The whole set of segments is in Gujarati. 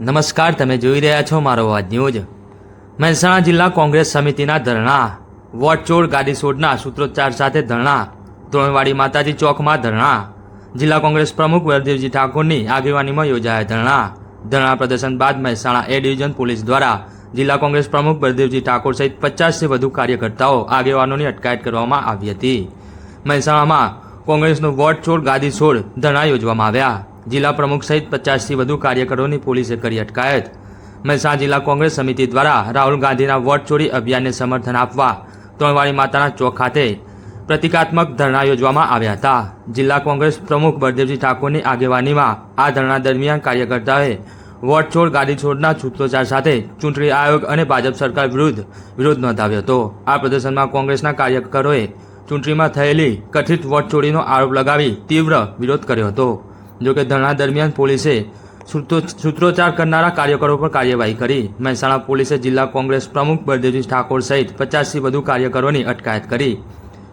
નમસ્કાર, તમે જોઈ રહ્યા છો મારો અવાજ ન્યૂઝ. મહેસાણા જિલ્લા કોંગ્રેસ સમિતિના ધરણા, વોટ ગાડીસોડના ગાડી સૂત્રોચ્ચાર સાથે ધરણા ધોળવાડી માતાજી ચોકમાં ધરણા, જિલ્લા કોંગ્રેસ પ્રમુખ વરદેવજી ઠાકોરની આગેવાનીમાં યોજાયા ધરણા. ધરણા પ્રદર્શન બાદ મહેસાણા એ ડિવિઝન પોલીસ દ્વારા જિલ્લા કોંગ્રેસ પ્રમુખ બળદેવજી ઠાકોર સહિત પચાસથી વધુ કાર્યકર્તાઓ આગેવાનોની અટકાયત કરવામાં આવી હતી. મહેસાણામાં કોંગ્રેસનું વોટ છોડ ગાદી છોડ ધરણા યોજવામાં આવ્યા. જિલ્લા પ્રમુખ સહિત પચાસથી વધુ કાર્યકરોની પોલીસે કરી અટકાયત. મહેસાણા જિલ્લા કોંગ્રેસ સમિતિ દ્વારા રાહુલ ગાંધીના વોટ ચોરી અભિયાનને સમર્થન આપવા ત્રણવાળી માતાના ચોક ખાતે પ્રતિકાત્મક ધરણા યોજવામાં આવ્યા હતા. જિલ્લા કોંગ્રેસ પ્રમુખ બળદેવજી ઠાકોરની આગેવાનીમાં આ ધરણા દરમિયાન કાર્યકર્તાઓએ વોટ છોડ ગાડી છોડના સૂત્રોચ્ચાર સાથે ચૂંટણી આયોગ અને ભાજપ સરકાર વિરુદ્ધ વિરોધ નોંધાવ્યો હતો. આ પ્રદર્શનમાં કોંગ્રેસના કાર્યકરોએ ચૂંટણીમાં થયેલી કથિત વોટ ચોરીનો આરોપ લગાવી તીવ્ર વિરોધ કર્યો હતો. જોકે ધરણા દરમિયાન પોલીસે સૂત્રોચ્ચાર કરનારા કાર્યકરો પર કાર્યવાહી કરી. મહેસાણા પોલીસે જિલ્લા કોંગ્રેસ પ્રમુખ બળદેવજી ઠાકોર સહિત પચાસથી વધુ કાર્યકરોની અટકાયત કરી.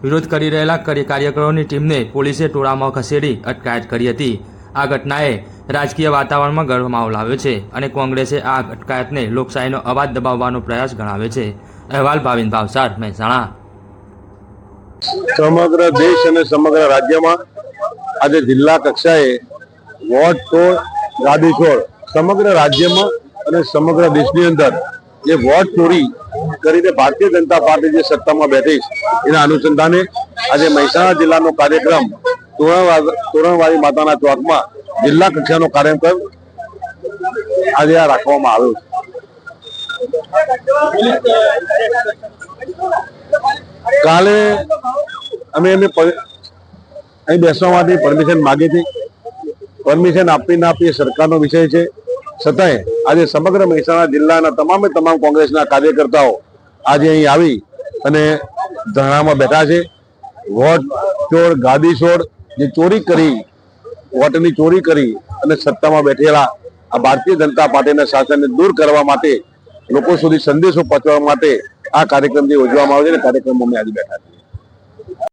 વિરોધ કરી રહેલા કાર્ય- કાર્યકરોની ટીમને પોલીસે ટોળામાં ખસેડી અટકાયત કરી હતી. આ ઘટનાએ રાજકીય વાતાવરણમાં ગરમાવો લાવ્યો છે અને કોંગ્રેસે આ અટકાયતને લોકશાહીનો અવાજ દબાવવાનો પ્રયાસ ગણાવ્યો છે. અહેવાલ ભાવિન ભાવસાર, મહેસાણા. સમગ્ર દેશ અને સમગ્ર રાજ્યમાં આજે જિલ્લા કક્ષાએ વોટ છોડ ગાદી છોડ સમગ્ર રાજ્યમાં અને સમગ્ર દેશની અંદર જે વોટ ચોરી કરીને ભારતીય જનતા પાર્ટી જે સત્તામાં બેઠી એના અનુસંધાને આજે મહેસાણા જિલ્લાનો કાર્યક્રમ તોરણવા- તોરણવાળી માતાના ચોકમાં જિલ્લા કક્ષાનો કાર્યક્રમ આજે આ રાખવામાં આવ્યો કાલે અમે પર- અહીં બેસવા માટે પરમિશન માગી હતી. પરમિશન આપી ના આપી એ સરકારનો વિષય છે. છતાંય આજે સમગ્ર મહેસાણા જિલ્લાના તમામે તમામ કોંગ્રેસના કાર્યકર્તાઓ આજે અહીં આવી અને ધરણામાં બેઠા છે. વોટ ચોર, ગાદી છોડ જે ચોરી કરી, વોટની ચોરી કરી અને સત્તામાં બેઠેલા આ ભારતીય જનતા પાર્ટીના શાસનને દૂર કરવા માટે લોકો સુધી સંદેશો પહોંચવા માટે આ કાર્યક્રમ જે યોજવામાં આવે છે કાર્યક્રમમાં અમે આજે બેઠા છીએ.